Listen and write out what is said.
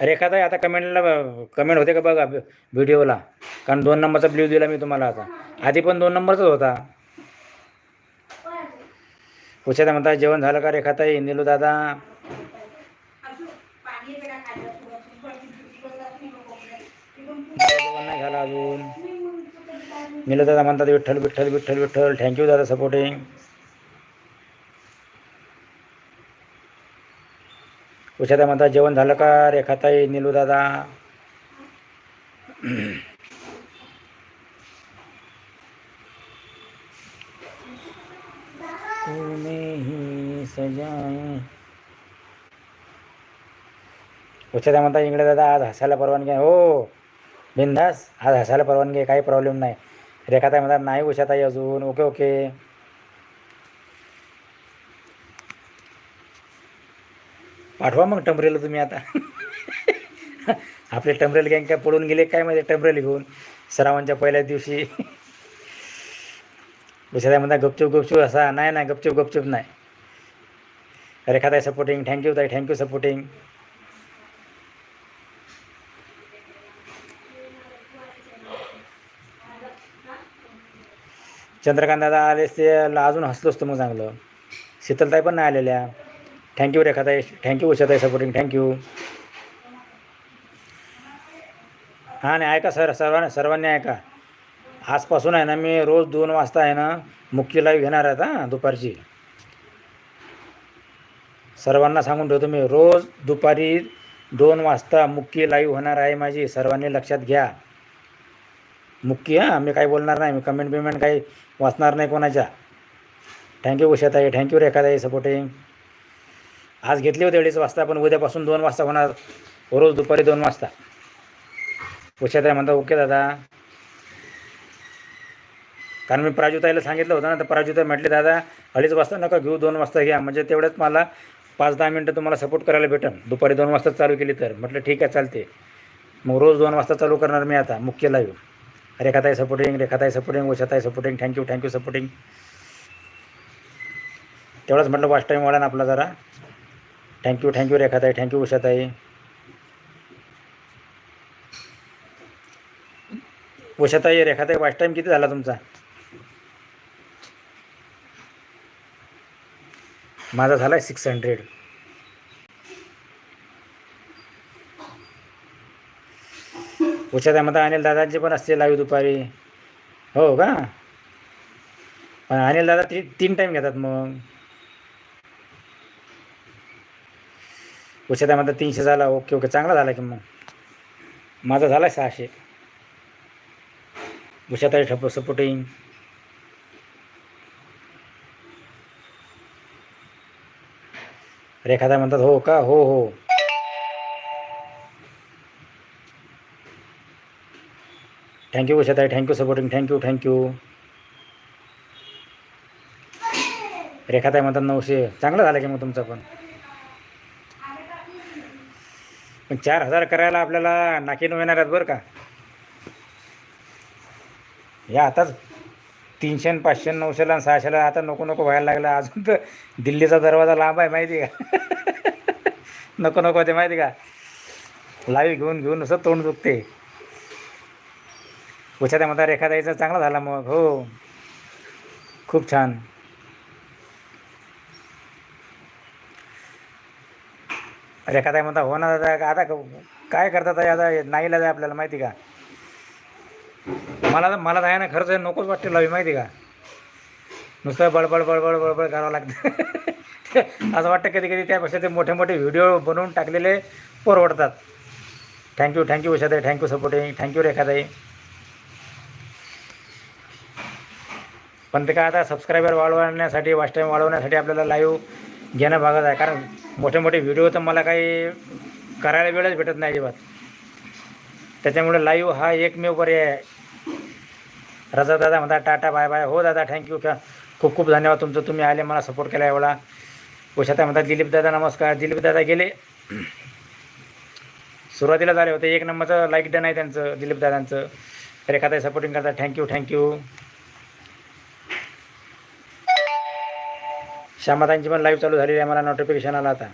रेखाताई आता कमेंटला कमेंट होते का बघा व्हिडिओला? कारण दोन नंबरचा ब्ल्यू दिला मी तुम्हाला आता. आधी पण दोन नंबरचाच होता. उशाता म्हणता जेवण झालं का रेखाताई निलू दादा. जेवण नाही झालं अजून. निलू दादा म्हणतात विठ्ठल विठ्ठल विठ्ठल विठ्ठल. थँक्यू दादा सपोर्टिंग उशाता म्हणता जेवण झालं का रेखाताई निलू दादा? ही सजाए उच्चता म्हणता इंगडे दादा आज हसायला परवानगी आहे हो बिंदास आज हसायला परवानगी आहे काही प्रॉब्लेम नाही. रेखाताई म्हणतात नाही उषाताई अजून. ओके ओके पाठवा मग टमरेला तुम्ही आता. आपले टमरेल गँग काय पळून गेले काय माहिती टमरेल घेऊन. सरावांच्या पहिल्याच दिवशी. दुसऱ्या म्हणता गपचूप गपचूप असा. नाही नाही गपचूप गपचूप नाही. रेखाताई सपोर्टिंग थँक्यू ताई. थँक्यू सपोर्टिंग चंद्रकांत दादा आले ते अजून हसलो असतो मग चांगलं. शीतलताई पण नाही आलेल्या. थँक्यू रेखाताई थँक्यू उषाताई सपोर्टिंग थँक्यू हां नाही ऐका सर सर्वांनी सर्वांनी ऐका. आजपासून आहे ना मी रोज दोन वाजता आहे ना मुख्य लाईव्ह घेणार आहेत हां दुपारची. सर्वांना सांगून ठेवतो मी रोज दुपारी दोन वाजता मुख्य लाईव्ह होणार आहे माझी. सर्वांनी लक्षात घ्या. मुख्य हां मी काही बोलणार नाही मी कमेंट बिमेंट काही वाचणार नाही कोणाच्या. Thank you Ushatai thank you Rekhatai supporting आज घेतले होते अडीच वाजता पण उद्यापासून दोन वाजता होणार. रोज दुपारी दोन वाजता. उषाताई म्हणता ओके दादा. कारण मी प्राजूताईला सांगितलं होतं ना तर प्राजूताई म्हटले दादा अडीच वाजता नका घेऊ दोन वाजता घ्या. म्हणजे तेवढ्याच मला पाच दहा मिनटं तुम्हाला सपोर्ट करायला भेटेल दुपारी दोन वाजता चालू केली तर. म्हटलं ठीक आहे चालते मग रोज दोन वाजता चालू करणार मी आता मुख्य live Rekhatai supporting Rekhatai supporting Ushatai supporting thank you thank you supporting तेवढंच म्हटलं वाच टाईम वाढा ना आपला जरा. Thank you thank you Rekhatai thank you Ushatai Ushatai Rekhatai watch time किती झाला तुमचा? माझा झाला आहे सिक्स हंड्रेड उषाताई म्हणता अनिल दादांचे पण असते लाईव्ह दुपारी. हो का? पण अनिल दादा ती तीन टाईम घेतात मग. उषाताई म्हणतात तीनशे झाला ओके ओके चांगला झाला की मग. माझा झाला आहे सहाशे उशाताई ठप सपोर्टिंग रेखादा म्हणतात हो का? हो हो. Thank you Ushatai thank you supporting thank you thank you Rekhatai म्हणतात नऊशे. चांगलं झालं की मग तुमचं पण. पण चार हजार करायला आपल्याला नाकीनं येणार आहेत बरं का. या आताच तीनशे पाचशे नऊशेला आणि सहाशेला आता नको नको व्हायला लागला. अजून तर दिल्लीचा दरवाजा लांब आहे माहिती आहे का? नको नको ते माहिती आहे का? लाईव्ह घेऊन घेऊन असं तोंड दुखते उशात्या म्हणता रेखा यायचा चांगला झाला मग. हो. खूप छान. रेखाताई म्हणता हो ना दादा आता काय करतात आता नाही आहे आपल्याला माहिती का? मला मला आहे ना खरंच नकोच वाटते लावी माहिती का? नुसतं बडबड बडबड बडबड करावं लागतं. असं वाटतं कधी कधी त्यापेक्षा ते मोठे मोठे व्हिडिओ बनवून टाकलेले परवडतात. Thank you thank you Ushatai. Thank you supporting thank you Rekhatai. पण ते काय आता सबस्क्रायबर वाढवण्यासाठी वाच टाईम वाढवण्यासाठी आपल्याला लाईव्ह घेणं भागत आहे. कारण मोठे मोठे व्हिडिओ तर मला काही करायला वेळच भेटत नाही अजिबात. त्याच्यामुळे लाईव्ह हा एकमेव पर्याय आहे. रजा दादा म्हणता टाटा बाय बाय हो दादा थँक्यू खूप खूप धन्यवाद तुमचं. तुम्ही आले मला सपोर्ट केला एवढा. उषाता म्हणतात दिलीप दादा नमस्कार. दिलीप दादा गेले. सुरुवातीला झाले होते. एक नंबरचं लाईक डन आहे त्यांचं दिलीप दादांचं. रेखाताई सपोर्टिंग करतात. थँक्यू थँक्यू श्यामातांची पण लाईव्ह चालू झालेली आहे. मला नोटिफिकेशन आला आता.